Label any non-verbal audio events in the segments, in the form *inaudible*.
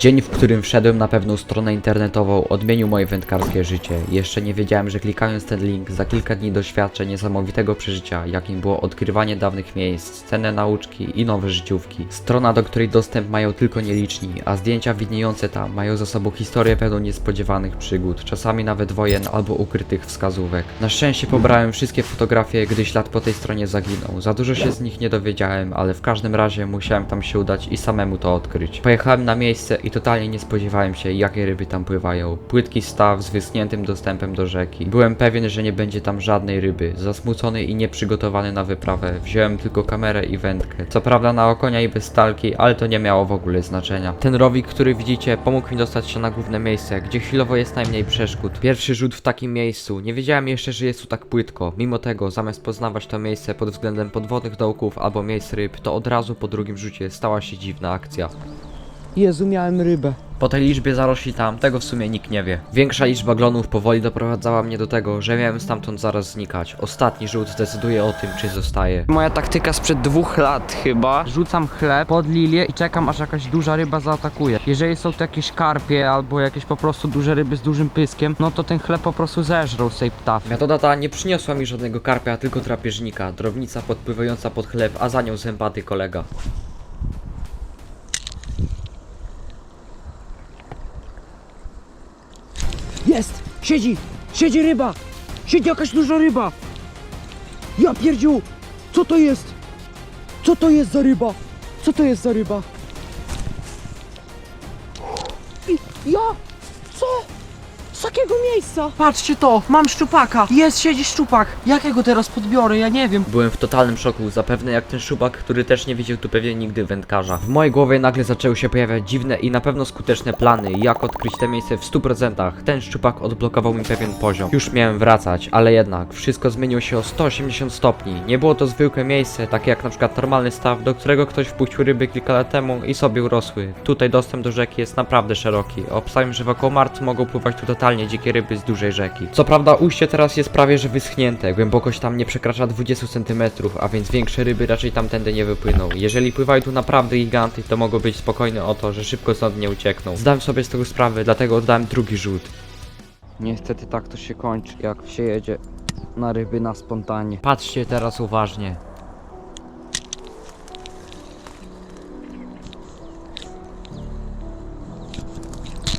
Dzień, w którym wszedłem na pewną stronę internetową, odmienił moje wędkarskie życie. Jeszcze nie wiedziałem, że klikając ten link, za kilka dni doświadczę niesamowitego przeżycia, jakim było odkrywanie dawnych miejsc, cenne nauczki i nowe życiówki. Strona, do której dostęp mają tylko nieliczni, a zdjęcia widniejące tam mają za sobą historię pełną niespodziewanych przygód, czasami nawet wojen albo ukrytych wskazówek. Na szczęście pobrałem wszystkie fotografie, gdy ślad po tej stronie zaginął. Za dużo się z nich nie dowiedziałem, ale w każdym razie musiałem tam się udać i samemu to odkryć. Pojechałem na miejsce i totalnie nie spodziewałem się, jakie ryby tam pływają. Płytki staw z wyschniętym dostępem do rzeki. Byłem pewien, że nie będzie tam żadnej ryby. Zasmucony i nieprzygotowany na wyprawę, wziąłem tylko kamerę i wędkę. Co prawda na okonia i bez stalki, ale to nie miało w ogóle znaczenia. Ten rowik, który widzicie, pomógł mi dostać się na główne miejsce, gdzie chwilowo jest najmniej przeszkód. Pierwszy rzut w takim miejscu. Nie wiedziałem jeszcze, że jest tu tak płytko. Mimo tego, zamiast poznawać to miejsce pod względem podwodnych dołków albo miejsc ryb, to od razu po drugim rzucie stała się dziwna akcja. Jezu, miałem rybę. Po tej liczbie zarośli tam, tego w sumie nikt nie wie. Większa liczba glonów powoli doprowadzała mnie do tego, że miałem stamtąd zaraz znikać. Ostatni rzut zdecyduje o tym, czy zostaje. Moja taktyka sprzed dwóch lat chyba. Rzucam chleb pod lilię i czekam aż jakaś duża ryba zaatakuje. Jeżeli są to jakieś karpie albo jakieś po prostu duże ryby z dużym pyskiem, no to ten chleb po prostu zeżrą z tej ptawy. Metoda ta nie przyniosła mi żadnego karpia, tylko drapieżnika, drobnica podpływająca pod chleb, a za nią zębaty kolega. Jest! Siedzi! Siedzi ryba! Siedzi jakaś duża ryba! Ja pierdziu! Co to jest? Co to jest za ryba? Co to jest za ryba? I, ja? Jakiego miejsca? Patrzcie to! Mam szczupaka! Jest, siedzi szczupak! Jakiego teraz podbiorę? Ja nie wiem. Byłem w totalnym szoku, zapewne jak ten szubak, który też nie widział tu pewnie nigdy wędkarza. W mojej głowie nagle zaczęły się pojawiać dziwne i na pewno skuteczne plany, jak odkryć te miejsce w 100%. Ten szczupak odblokował mi pewien poziom. Już miałem wracać, ale jednak wszystko zmieniło się o 180 stopni. Nie było to zwykłe miejsce, takie jak na przykład normalny staw, do którego ktoś wpuścił ryby kilka lat temu i sobie urosły. Tutaj dostęp do rzeki jest naprawdę szeroki. Obstawiam, że wokół marcu mogą pływać tu totalnie dzikie ryby z dużej rzeki. Co prawda ujście teraz jest prawie że wyschnięte, głębokość tam nie przekracza 20 cm, a więc większe ryby raczej tamtędy nie wypłyną. Jeżeli pływają tu naprawdę giganty, to mogą być spokojne o to, że szybko stąd nie uciekną. Zdałem sobie z tego sprawę, dlatego oddałem drugi rzut. Niestety tak to się kończy, jak się jedzie na ryby na spontanie. Patrzcie teraz uważnie.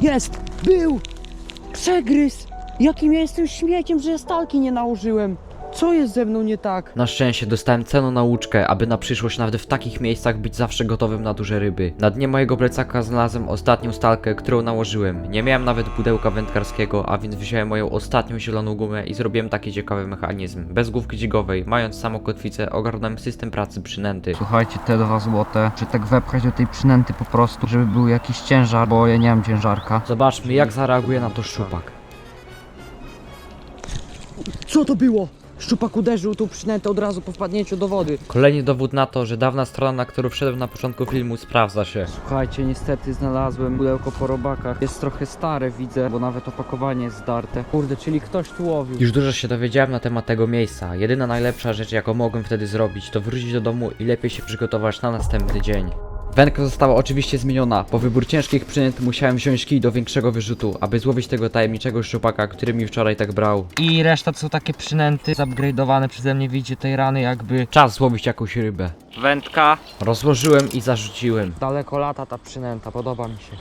Jest! Był! Przegryz! Jakim ja jestem śmieciem, że ja stalki nie nałożyłem? Co jest ze mną nie tak? Na szczęście dostałem cenną nauczkę, aby na przyszłość nawet w takich miejscach być zawsze gotowym na duże ryby. Na dnie mojego plecaka znalazłem ostatnią stalkę, którą nałożyłem. Nie miałem nawet pudełka wędkarskiego, a więc wziąłem moją ostatnią zieloną gumę i zrobiłem taki ciekawy mechanizm. Bez główki dźwigowej, mając samą kotwicę, ogarnąłem system pracy przynęty. Słuchajcie, te dwa złote, że tak wepchać do tej przynęty po prostu, żeby był jakiś ciężar, bo ja nie mam ciężarka. Zobaczmy jak zareaguje na to szczupak. Co to było? Szczupak uderzył tą przynętę od razu po wpadnięciu do wody. Kolejny dowód na to, że dawna strona, na którą wszedłem na początku filmu sprawdza się. Słuchajcie, niestety znalazłem pudełko po robakach. Jest trochę stare, widzę, bo nawet opakowanie jest zdarte. Kurde, czyli ktoś tu łowił. Już dużo się dowiedziałem na temat tego miejsca. Jedyna najlepsza rzecz, jaką mogłem wtedy zrobić, to wrócić do domu i lepiej się przygotować na następny dzień. Wędka została oczywiście zmieniona. Po wybór ciężkich przynęt musiałem wziąć kij do większego wyrzutu, aby złowić tego tajemniczego szczupaka, który mi wczoraj tak brał. I reszta to są takie przynęty zupgrade'owane przeze mnie, widzicie tej rany jakby Czas złowić jakąś rybę. wędka. Rozłożyłem i zarzuciłem. Daleko lata ta przynęta, podoba mi się.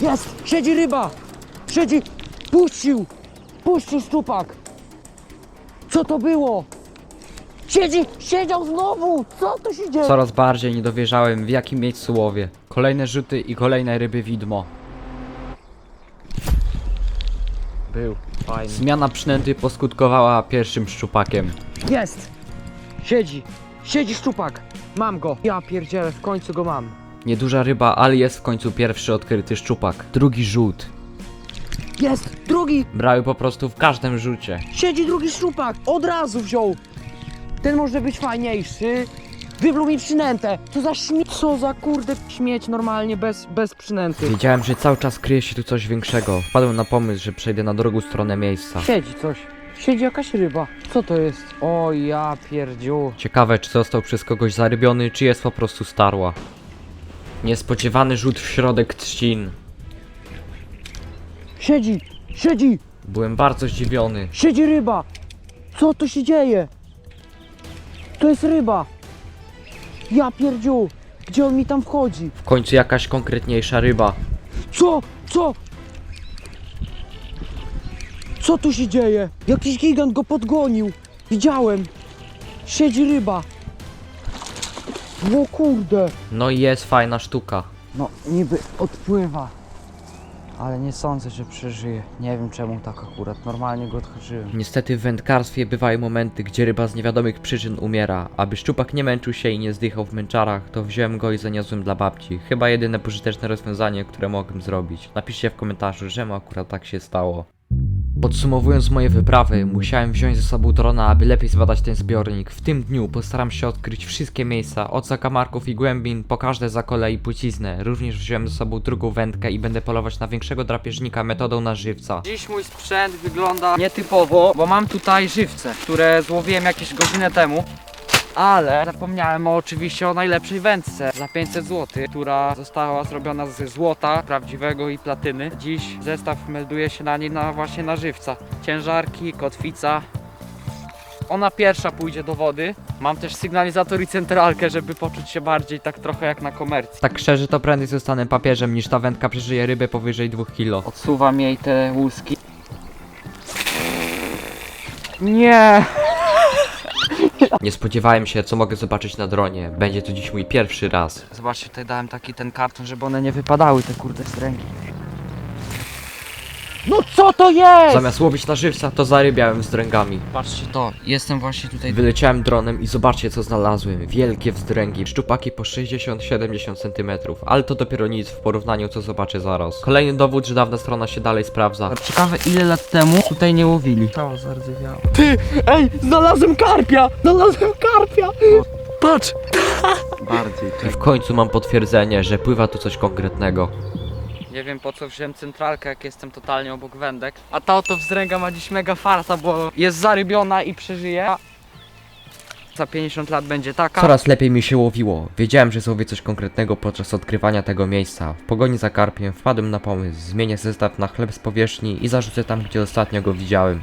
Jest! Siedzi ryba! Siedzi! Puścił! Puścił szczupak! Co to było? Siedzi! Siedział znowu! Co tu się dzieje? Coraz bardziej nie dowierzałem w jakim miejscu łowię. Kolejne rzuty i kolejne ryby widmo. Był, fajny. Zmiana przynęty poskutkowała pierwszym szczupakiem. Jest! Siedzi! Siedzi szczupak! Mam go! Ja pierdzielę, w końcu go mam. Nieduża ryba, ale jest w końcu pierwszy odkryty szczupak. Drugi rzut. Jest! Drugi! Brały po prostu w każdym rzucie. Siedzi drugi szczupak! Od razu wziął! Ten może być fajniejszy. Wyblał mi przynętę! Co za śmieć! Co za kurde śmieć normalnie bez, bez przynęty. Wiedziałem, że cały czas kryje się tu coś większego. Wpadłem na pomysł, że przejdę na drugą stronę miejsca. Siedzi coś. Siedzi jakaś ryba. Co to jest? O ja pierdziu. Ciekawe, czy został przez kogoś zarybiony, czy jest po prostu starła. Niespodziewany rzut w środek trzcin. Siedzi, siedzi, Byłem bardzo zdziwiony. siedzi ryba. Co tu się dzieje? To jest ryba. Ja pierdziu, gdzie on mi tam wchodzi? W końcu jakaś konkretniejsza ryba. Co? Co? Co tu się dzieje? Jakiś gigant go podgonił. Widziałem. Siedzi ryba. O kurde. No i jest fajna sztuka. No, niby odpływa. Ale nie sądzę, że przeżyje. Nie wiem czemu tak akurat. Normalnie go odchodziłem. Niestety w wędkarstwie bywają momenty, gdzie ryba z niewiadomych przyczyn umiera. Aby szczupak nie męczył się i nie zdychał w męczarach, to wziąłem go i zaniosłem dla babci. Chyba jedyne pożyteczne rozwiązanie, które mogłem zrobić. Napiszcie w komentarzu, że mu akurat tak się stało. Podsumowując moje wyprawy, musiałem wziąć ze sobą drona, aby lepiej zbadać ten zbiornik. W tym dniu postaram się odkryć wszystkie miejsca, od zakamarków i głębin, po każde zakole i płciznę. Również wziąłem ze sobą drugą wędkę i będę polować na większego drapieżnika metodą na żywca. Dziś mój sprzęt wygląda nietypowo, bo mam tutaj żywce, które złowiłem jakieś godzinę temu. Ale zapomniałem o, oczywiście o najlepszej wędce za 500 zł, która została zrobiona ze złota prawdziwego i platyny. Dziś zestaw melduje się na niej na właśnie na żywca. Ciężarki, kotwica. Ona pierwsza pójdzie do wody. Mam też sygnalizator i centralkę, żeby poczuć się bardziej tak trochę jak na komercji. Tak szczerze to prędzej zostanę papieżem niż ta wędka przeżyje rybę powyżej 2 kg. Odsuwam jej te łuski. Nie! Nie spodziewałem się co mogę zobaczyć na dronie. Będzie to dziś mój pierwszy raz. Zobaczcie, tutaj dałem taki ten karton, żeby one nie wypadały, te kurde stręgi. No co to jest? Zamiast łowić na żywca to zarybiałem z dręgami. Patrzcie to, jestem właśnie tutaj. Wyleciałem dronem i zobaczcie co znalazłem. Wielkie wzdręgi, szczupaki po 60-70 cm, ale to dopiero nic w porównaniu co zobaczę zaraz. Kolejny dowód, że dawna strona się dalej sprawdza. Ciekawe ile lat temu tutaj nie łowili. Ciało zardzewiało. Ty, ej, znalazłem karpia! Znalazłem karpia! Patrz! Bardziej, I w końcu mam potwierdzenie, że pływa tu coś konkretnego. Nie wiem po co wziąłem centralkę, jak jestem totalnie obok wędek. A ta oto wzdręga ma dziś mega farta, bo jest zarybiona i przeżyje. Za 50 lat będzie taka. Coraz lepiej mi się łowiło. Wiedziałem, że złowię coś konkretnego podczas odkrywania tego miejsca. W pogoni za karpiem wpadłem na pomysł. Zmienię zestaw na chleb z powierzchni i zarzucę tam, gdzie ostatnio go widziałem.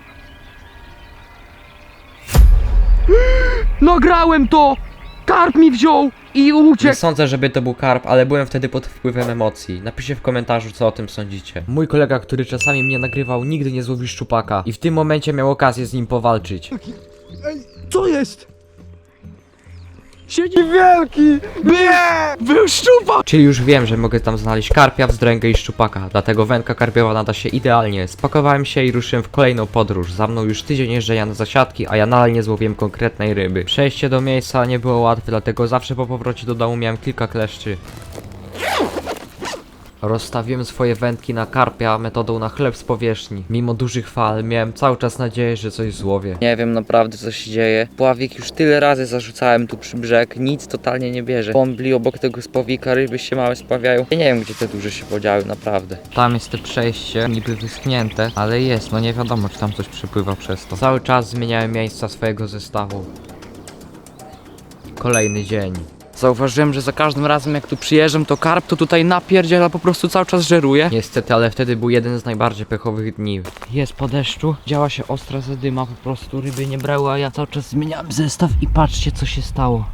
Nagrałem to! Karp mi wziął i Nie uciekł! sądzę, żeby to był karp, ale byłem wtedy pod wpływem emocji. Napiszcie w komentarzu, co o tym sądzicie. Mój kolega, który czasami mnie nagrywał, nigdy nie złowił szczupaka i w tym momencie miał okazję z nim powalczyć. Co jest? Siedzi wielki! Nie! Był szczupak! Czyli już wiem, że mogę tam znaleźć karpia, wzdręgę i szczupaka, dlatego wędka karpiowa nada się idealnie. Spakowałem się i ruszyłem w kolejną podróż. Za mną już tydzień jeżdżenia na zasiadki, a ja nadal nie złowiłem konkretnej ryby. Przejście do miejsca nie było łatwe, dlatego zawsze po powrocie do domu miałem kilka kleszczy. Rozstawiłem swoje wędki na karpia metodą na chleb z powierzchni. Mimo dużych fal miałem cały czas nadzieję, że coś złowię. Nie wiem naprawdę co się dzieje. Pławik już tyle razy zarzucałem tu przy brzeg, nic totalnie nie bierze. Bombli obok tego spławika, ryby się małe spławiają. Ja nie wiem gdzie te duże się podziały, naprawdę. Tam jest te przejście, niby wyschnięte, ale jest, no nie wiadomo czy tam coś przepływa przez to. Cały czas zmieniałem miejsca swojego zestawu. Kolejny dzień. Zauważyłem, że za każdym razem jak tu przyjeżdżam, to karp to tutaj napierdziela, po prostu cały czas żeruje. Niestety, ale wtedy był jeden z najbardziej pechowych dni. Jest po deszczu, działa się ostra zadyma, po prostu ryby nie brały, a ja cały czas zmieniałem zestaw i patrzcie co się stało.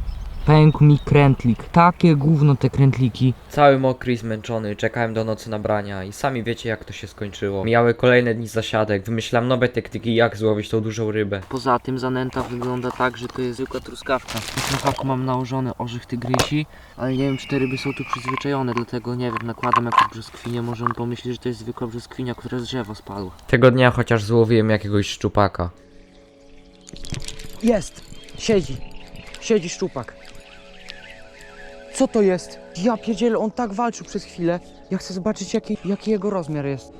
Pękł mi krętlik. Takie gówno te krętliki. Cały mokry i zmęczony, czekałem do nocy na brania i sami wiecie jak to się skończyło. Mijały kolejne dni zasiadek, wymyślam nowe taktyki jak złowić tą dużą rybę. Poza tym zanęta wygląda tak, że to jest zwykła truskawka. W truskaku mam nałożony orzech tygrysi, ale nie wiem czy te ryby są tu przyzwyczajone, dlatego nie wiem, nakładam jakąś brzoskwinię, może on pomyśli, że to jest zwykła brzoskwinia, która z drzewa spadła. Tego dnia chociaż złowiłem jakiegoś szczupaka. Jest! Siedzi. Siedzi szczupak. Co to jest? Ja pierdzielę, on tak walczył przez chwilę. Ja chcę zobaczyć jaki, jaki jego rozmiar jest.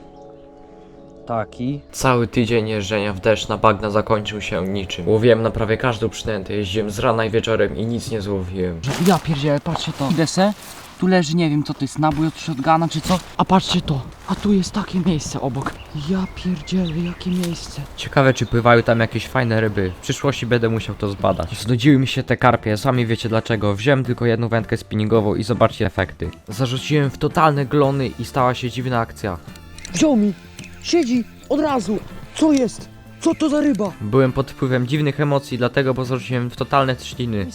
Taki. Cały tydzień jeżdżenia w deszcz na bagna zakończył się niczym. Łowiłem na prawie każdą przynętę, jeździłem z rana i wieczorem i nic nie złowiłem. Ja pierdzielę, patrzcie to. Idę se Tu leży, nie wiem co to jest, nabój od shotguna czy co. A patrzcie to, a tu jest takie miejsce obok. Ja pierdzielę, jakie miejsce. Ciekawe, czy pływają tam jakieś fajne ryby. W przyszłości będę musiał to zbadać. Znudziły mi się te karpie, sami wiecie dlaczego. Wziąłem tylko jedną wędkę spinningową i zobaczcie efekty. Zarzuciłem w totalne glony i stała się dziwna akcja. Wziął mi, siedzi, od razu. Co jest? Co to za ryba? Byłem pod wpływem dziwnych emocji, dlatego bo zarzuciłem w totalne trzciny.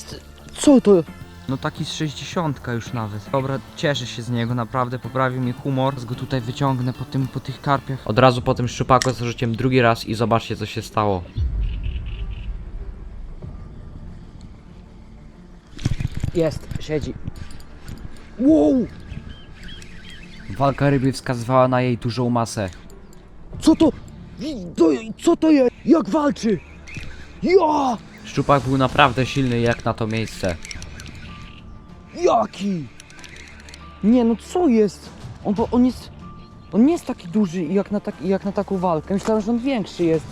Co to? No taki z 60 już nawet. Dobra, cieszę się z niego, naprawdę poprawił mi humor. Teraz go tutaj wyciągnę po, tym, po tych karpiach. Od razu po tym szczupaku zarzuciłem drugi raz i zobaczcie co się stało. Jest, siedzi. Wow! Walka ryby wskazywała na jej dużą masę. Co to? to co to jest? Jak walczy? Ja! Szczupak był naprawdę silny jak na to miejsce. Jaki? Nie no co jest? On, bo on jest. On nie jest taki duży jak na, tak, jak na taką walkę. Myślałem, że on większy jest.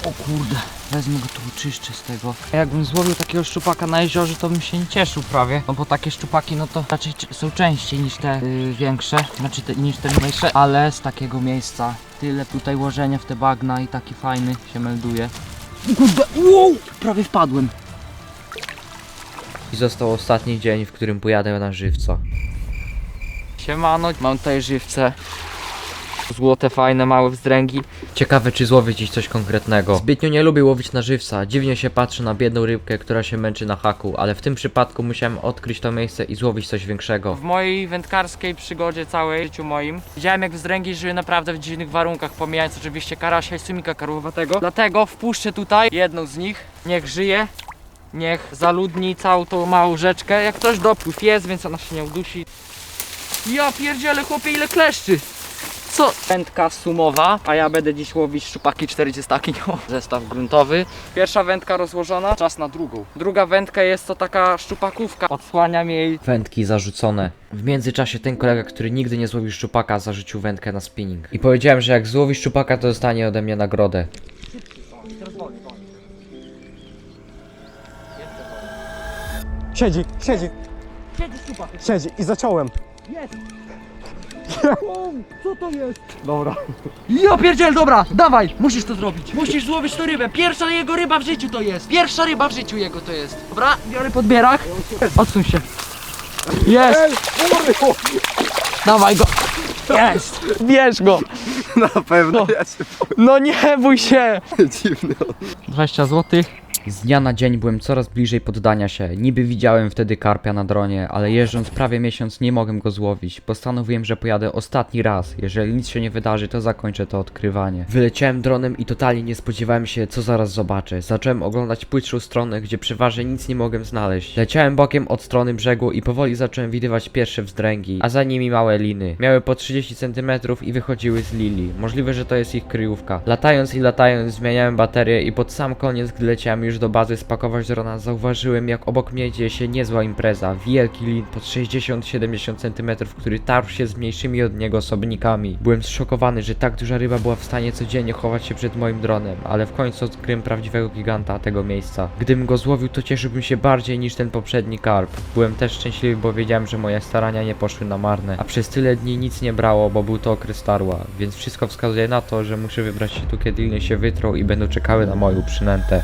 O kurde, wezmę go tu czyszczę z tego. A jakbym złowił takiego szczupaka na jeziorze, to bym się nie cieszył prawie. No bo takie szczupaki no to raczej są częściej niż te y, większe, znaczy te, niż te mniejsze. Ale z takiego miejsca tyle tutaj łożenia w te bagna i taki fajny się melduje. Kurde, wow! Prawie wpadłem. I został ostatni dzień, w którym pojadę na żywca. Siemano, mam tutaj żywce. Złote, fajne, małe wzdręgi. Ciekawe czy złowię dziś coś konkretnego. Zbytnio nie lubię łowić na żywca. Dziwnie się patrzy na biedną rybkę, która się męczy na haku, ale w tym przypadku musiałem odkryć to miejsce i złowić coś większego. W mojej wędkarskiej przygodzie całej, życiu moim, widziałem jak wzdręgi żyły naprawdę w dziwnych warunkach, pomijając oczywiście karasia i sumika karłowatego. Dlatego wpuszczę tutaj jedną z nich, niech żyje, niech zaludni całą tą małą rzeczkę. Jak ktoś dopływ jest, więc ona się nie udusi. Ja pierdzielę chłopie ile kleszczy! Co? Wędka sumowa, a ja będę dziś łowić szczupaki 40 no. *laughs* Zestaw gruntowy. Pierwsza wędka rozłożona, czas na drugą. Druga wędka jest to taka szczupakówka. Odsłaniam jej Wędki zarzucone. W międzyczasie ten kolega, który nigdy nie złowił szczupaka, zarzucił wędkę na spinning. I powiedziałem, że jak złowi szczupaka, to dostanie ode mnie nagrodę. Siedzi, siedzi, Siedzi szczupak. siedzi i zaciąłem. Jest! *laughs* Co to jest? Dobra. Ja pierdziel, dobra, dawaj, musisz to zrobić. Musisz złowić tę rybę. Pierwsza jego ryba w życiu to jest. Pierwsza ryba w życiu jego to jest. Dobra, biorę podbierak. Odsuń się. Jest! Dawaj go. Jest! Bierz go! Na pewno, ja się No nie bój się! dziwny. 20 złotych. Z dnia na dzień byłem coraz bliżej poddania się. Niby widziałem wtedy karpia na dronie, ale jeżdżąc prawie miesiąc nie mogłem go złowić. Postanowiłem, że pojadę ostatni raz. Jeżeli nic się nie wydarzy, to zakończę to odkrywanie. Wyleciałem dronem i totalnie nie spodziewałem się, co zaraz zobaczę. Zacząłem oglądać płytszą stronę, gdzie przeważnie nic nie mogłem znaleźć. Leciałem bokiem od strony brzegu i powoli zacząłem widywać pierwsze wzdręgi, a za nimi małe liny. Miały po 30 cm i wychodziły z lili. Możliwe, że to jest ich kryjówka. Latając i latając zmieniałem baterię i pod sam koniec, gdy leciałem już do bazy spakować drona, zauważyłem jak obok mnie dzieje się niezła impreza. Wielki lin pod 60-70 cm, który tarł się z mniejszymi od niego osobnikami. Byłem zszokowany, że tak duża ryba była w stanie codziennie chować się przed moim dronem, ale w końcu odkryłem prawdziwego giganta tego miejsca. Gdybym go złowił, to cieszyłbym się bardziej niż ten poprzedni karp. Byłem też szczęśliwy, bo wiedziałem, że moje starania nie poszły na marne, a przez tyle dni nic nie brało, bo był to okres więc wszystko wskazuje na to, że muszę wybrać się tu, kiedy liny się wytrą i będą czekały na moją przynętę.